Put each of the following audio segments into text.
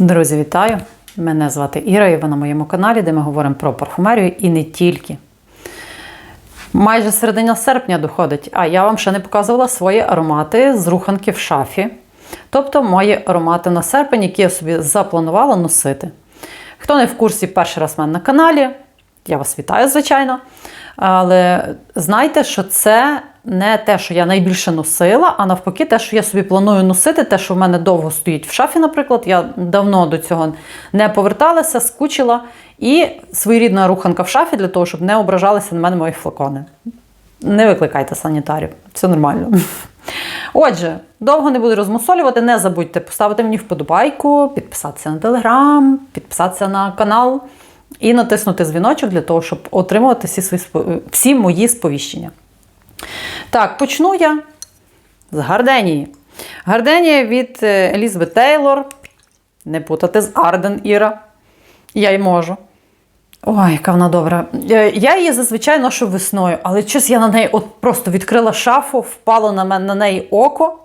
Друзі, вітаю! Мене звати Іра, і ви на моєму каналі, де ми говоримо про парфумерію і не тільки. Майже середина серпня доходить, а я вам ще не показувала свої аромати з руханки в шафі. Тобто мої аромати на серпень, які я собі запланувала носити. Хто не в курсі перший раз в мене на каналі, я вас вітаю, звичайно. Але знайте, що це не те, що я найбільше носила, а навпаки, те, що я собі планую носити, те, що в мене довго стоїть в шафі, наприклад, я давно до цього не поверталася, скучила. І своєрідна руханка в шафі для того, щоб не ображалися на мене мої флакони. Не викликайте санітарів, це нормально. Отже, довго не буду розмусолювати. Не забудьте поставити мені вподобайку, підписатися на телеграм, підписатися на канал і натиснути дзвіночок для того, щоб отримувати всі, свої, всі мої сповіщення. Так, почну я з Гарденії. Гарденія від е, Елізабет Тейлор. Не путати з Арден Іра. Я й можу. Ой, яка вона добра. Е, Я її зазвичай ношу весною, але щось я на неї от просто відкрила шафу, впало на мене на неї око.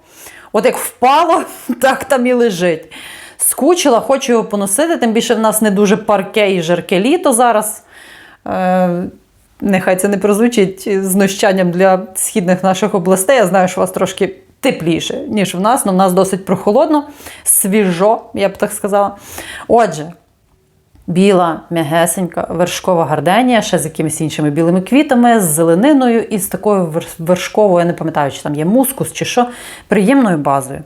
От як впало, так там і лежить. Скучила, хочу його поносити, тим більше в нас не дуже парке і жарке літо зараз. Нехай це не прозвучить знущанням для східних наших областей. Я знаю, що у вас трошки тепліше, ніж в нас, але в нас досить прохолодно, свіжо, я б так сказала. Отже, Біла, м'ягесенька, вершкова гарденія, ще з якимись іншими білими квітами, з зелениною і з такою вершковою, я не пам'ятаю, чи там є мускус чи що, приємною базою.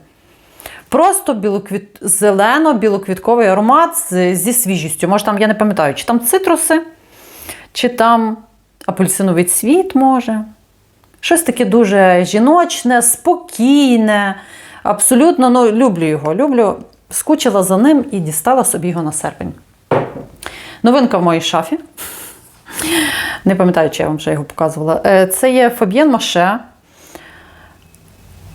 Просто білоквіт... зелено-білоквітковий аромат зі свіжістю. Може, там, я не пам'ятаю, чи там цитруси, чи там апельсиновий цвіт, може. Щось таке дуже жіночне, спокійне. Абсолютно ну, люблю його. Люблю, скучила за ним і дістала собі його на серпень. Новинка в моїй шафі. Не пам'ятаю, чи я вам вже його показувала. Е, Це є Фаб'єн Маше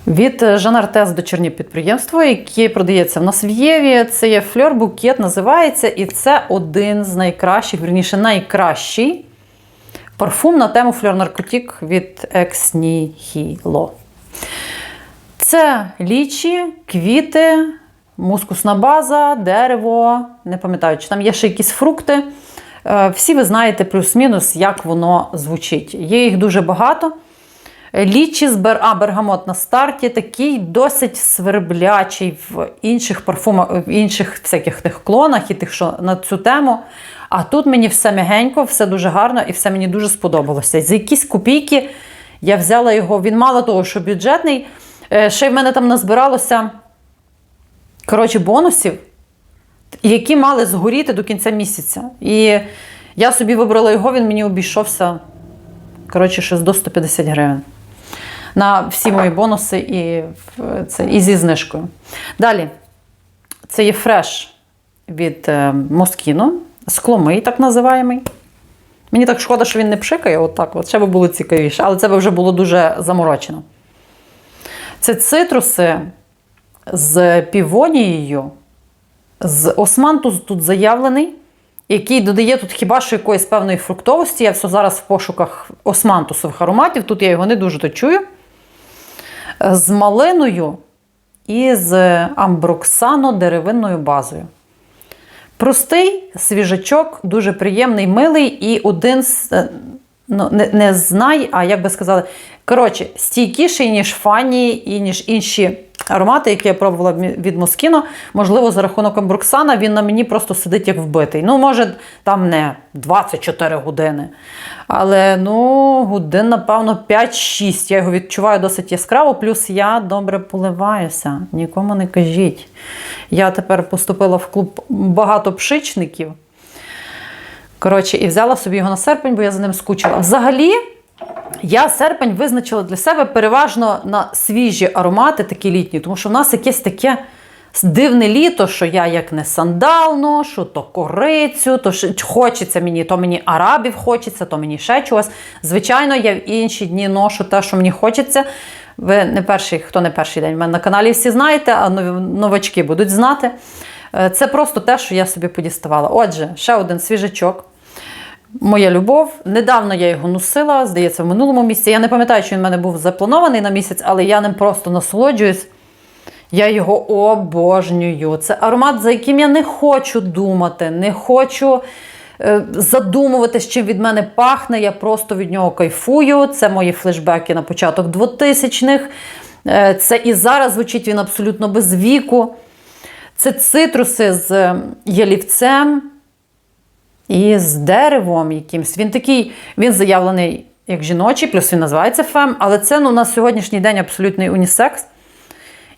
від Жан Артес дочірнє підприємство, яке продається в нас в Єві. Це є фльор букет, називається, і це один з найкращих, вірніше, найкращий парфум на тему фльор Наркотік від Екснігіло. Це лічі, квіти, мускусна база, дерево. Не пам'ятаю, чи там є ще якісь фрукти. Е, Всі ви знаєте плюс-мінус, як воно звучить. Є їх дуже багато. Лічі з а, бергамот на старті, такий досить сверблячий в інших парфумах, в інших всяких тих клонах і тих, що на цю тему. А тут мені все м'ягенько, все дуже гарно і все мені дуже сподобалося. За якісь копійки я взяла його. Він мало того, що бюджетний. е, Ще й в мене там назбиралося коротше, бонусів, які мали згоріти до кінця місяця. І я собі вибрала його, він мені обійшовся коротше, щось до 150 гривень. На всі мої бонуси і, це, і зі знижкою. Далі, це є фреш від е, Moschino, скломий, так називаємий. Мені так шкода, що він не пшикає, отак, от ще би було цікавіше, але це би вже було дуже заморочено. Це цитруси з півонією, з османтус тут заявлений, який додає тут хіба що якоїсь певної фруктовості. Я все зараз в пошуках османтусових ароматів, тут я його не дуже то чую. Е, З малиною і з амброксано-деревинною базою. Простий свіжачок, дуже приємний, милий і один з. е, Ну, не, не знай, а як би сказали, коротше, стійкіший, ніж фані і ніж інші аромати, які я пробувала від Москіно. Можливо, за рахунок амбруксана він на мені просто сидить як вбитий. Ну, може, там не 24 години. Але ну, годин, напевно, 5-6. Я його відчуваю досить яскраво, плюс я добре поливаюся. Нікому не кажіть. Я тепер поступила в клуб багатопшичників. Коротше, і взяла собі його на серпень, бо я за ним скучила. Взагалі, я серпень визначила для себе переважно на свіжі аромати, такі літні, тому що в нас якесь таке дивне літо, що я як не сандал ношу, то корицю, то хочеться мені, то мені арабів хочеться, то мені ще чогось. Звичайно, я в інші дні ношу те, що мені хочеться. Ви не перший, хто не перший день в мене на каналі всі знаєте, а новачки будуть знати. Е, Це просто те, що я собі подіставала. Отже, ще один свіжачок. Моя любов. Недавно я його носила, здається, в минулому місяці. Я не пам'ятаю, що він в мене був запланований на місяць, але я ним просто насолоджуюсь. Я його обожнюю. Це аромат, за яким я не хочу думати, не хочу е, задумуватись, чим від мене пахне. Я просто від нього кайфую. Це мої флешбеки на початок 2000-х. Е, це і зараз звучить він абсолютно без віку. Це цитруси з е, ялівцем і з деревом якимсь. Він такий, він заявлений як жіночий, плюс він називається фем, але це ну, на сьогоднішній день абсолютний унісекс.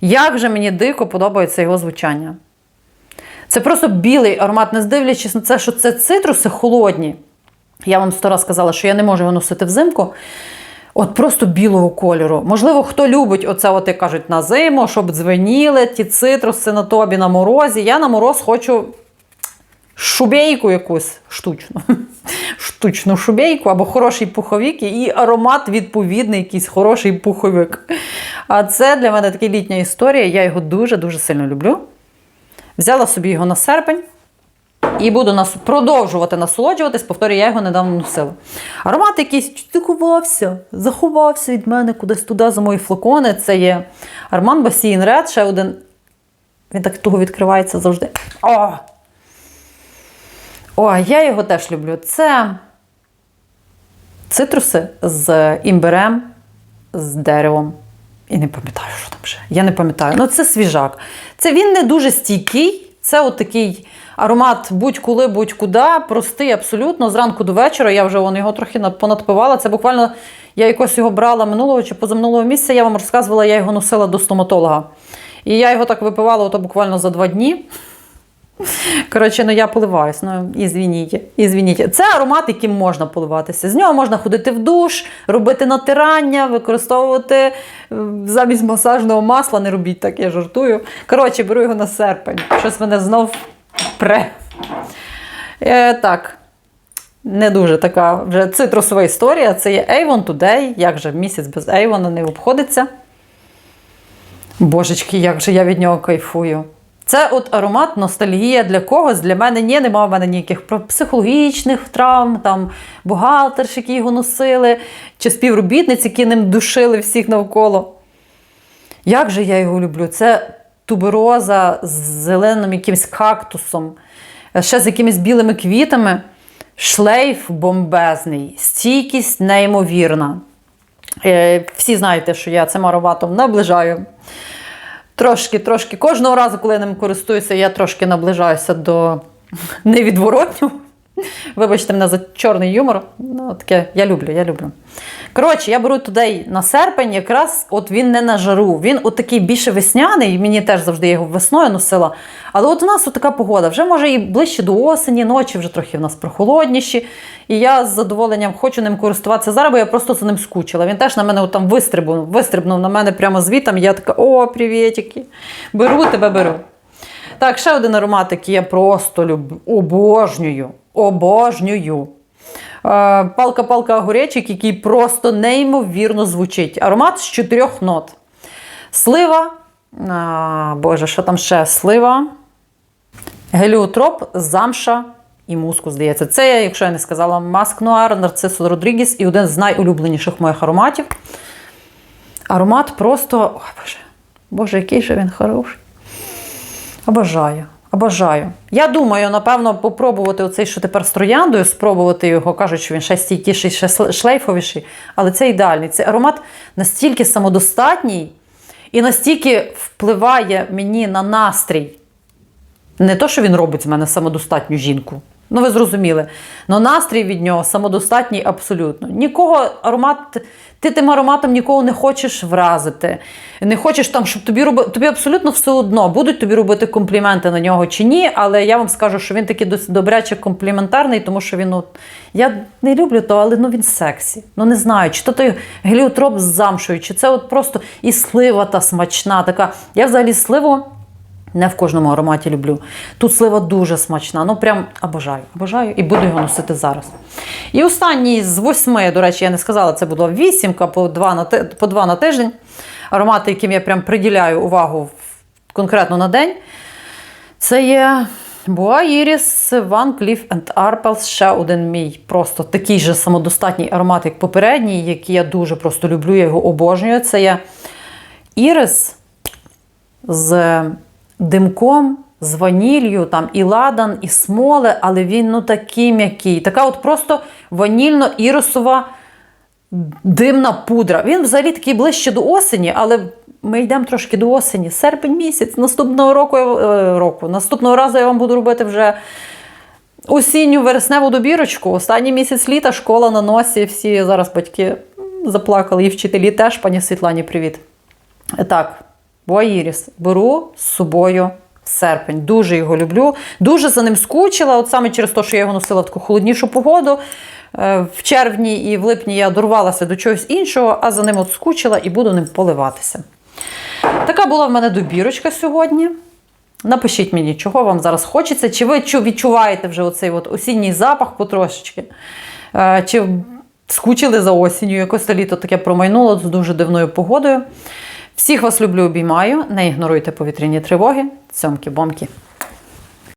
Як же мені дико подобається його звучання. Це просто білий аромат, не здивлячись на це, що це цитруси холодні. Я вам сто раз сказала, що я не можу його носити взимку. От просто білого кольору. Можливо, хто любить оце, от як кажуть, на зиму, щоб дзвеніли ті цитруси на тобі на морозі. Я на мороз хочу шубейку якусь штучну. Штучну шубейку або хороший пуховик і аромат відповідний, якийсь хороший пуховик. А це для мене така літня історія. Я його дуже-дуже сильно люблю. Взяла собі його на серпень. І буду нас продовжувати насолоджуватись. Повторюю, я його недавно носила. Аромат якийсь заховався, заховався від мене кудись туди за мої флакони. Це є Арман Басіїн Ред, ще один. Він так туго відкривається завжди. О! О, я його теж люблю. Це цитруси з імбирем, з деревом. І не пам'ятаю, що там ще. Я не пам'ятаю. Ну, це свіжак. Це він не дуже стійкий. Це от такий аромат будь-коли, будь-куди, простий, абсолютно. Зранку до вечора. Я вже його трохи понадпивала. Це буквально я якось його брала минулого чи позаминулого місяця. Я вам розказувала, я його носила до стоматолога. І я його так випивала ото буквально за два дні. Коротше, ну я поливаюсь, ну ізвініть, ізвініть. Це аромат, яким можна поливатися. З нього можна ходити в душ, робити натирання, використовувати е, замість масажного масла. Не робіть так, я жартую. Коротше, беру його на серпень. Щось мене знов пре. Е, так. Не дуже така вже цитрусова історія. Це є Avon Today. Як же місяць без Avon не обходиться. Божечки, як же я від нього кайфую. Це от аромат ностальгія для когось. Для мене ні, немає в мене ніяких психологічних травм, там бухгалтерш, які його носили, чи співробітниці, які ним душили всіх навколо. Як же я його люблю? Це тубероза з зеленим якимось кактусом, ще з якимись білими квітами. Шлейф бомбезний, стійкість неймовірна. Е, Всі знаєте, що я цим ароматом наближаю. Трошки, трошки. Кожного разу, коли я ним користуюся, я трошки наближаюся до невідворотнього. Вибачте мене за чорний юмор. Ну, таке я люблю, я люблю. Коротше, я беру туди на серпень, якраз от він не на жару. Він от такий більше весняний, мені теж завжди його весною носила. Але от у нас от така погода. Вже може і ближче до осені, ночі вже трохи в нас прохолодніші. І я з задоволенням хочу ним користуватися зараз, бо я просто за ним скучила. Він теж на мене от там вистрибнув, вистрибнув на мене прямо звітом. Я така, о, привітики. Беру тебе, беру. Так, ще один аромат, який я просто люблю, обожнюю. Обожнюю. Палка-палка огуречик, який просто неймовірно звучить. Аромат з чотирьох нот. Слива. А, Боже, що там ще? Слива. Геліотроп, замша і муску, здається. Це, якщо я не сказала, Маск Нуар, Нарцисо Родрігіс і один з найулюбленіших моїх ароматів. Аромат просто. Ой, Боже, Боже, який же він хороший. Обожаю. Обожаю. Я думаю, напевно, попробувати оцей, що тепер з трояндою, спробувати його, кажуть, що він ще стійкіший, ще шлейфовіший. Але це ідеальний. Цей аромат настільки самодостатній і настільки впливає мені на настрій. Не то, що він робить з мене самодостатню жінку. Ну, ви зрозуміли. Но настрій від нього самодостатній абсолютно. Нікого аромат, ти тим ароматом нікого не хочеш вразити. Не хочеш там, щоб тобі робити. Тобі абсолютно все одно, будуть тобі робити компліменти на нього чи ні. Але я вам скажу, що він такий досить добряче компліментарний, тому що він, от, я не люблю то, але ну він сексі. Ну не знаю, чи то той геліотроп з замшою, чи це от просто і слива та смачна така. Я взагалі сливу. Не в кожному ароматі люблю. Тут слива дуже смачна. Ну прям обожаю. Обожаю і буду його носити зараз. І останній з восьми, до речі, я не сказала, це була вісімка по два на, по два на тиждень. Аромати, яким я прям приділяю увагу конкретно на день. Це є Boa Iris, Van Cleef Arpels, ще один мій просто такий же самодостатній аромат, як попередній, який я дуже просто люблю, я його обожнюю. Це є Iris з димком, з ваніллю, там і ладан, і смоле, але він ну такий м'який. Така от просто ванільно-іросова димна пудра. Він взагалі такий ближче до осені, але ми йдемо трошки до осені. Серпень місяць. Наступного року, е, року. Наступного разу я вам буду робити вже осінню вересневу добірочку. Останній місяць літа, школа на носі. Всі зараз батьки заплакали, і вчителі теж, пані Світлані, привіт. Так, Боїріс беру з собою в серпень. Дуже його люблю. Дуже за ним скучила. От саме через те, що я його носила в таку холоднішу погоду. Е, В червні і в липні я дорвалася до чогось іншого, а за ним от скучила і буду ним поливатися. Така була в мене добірочка сьогодні. Напишіть мені, чого вам зараз хочеться, чи ви відчуваєте вже оцей от осінній запах потрошечки, Е, чи скучили за осінню, якось літо таке промайнуло з дуже дивною погодою. Всіх вас люблю, обіймаю. Не ігноруйте повітряні тривоги. Цьомки-бомки.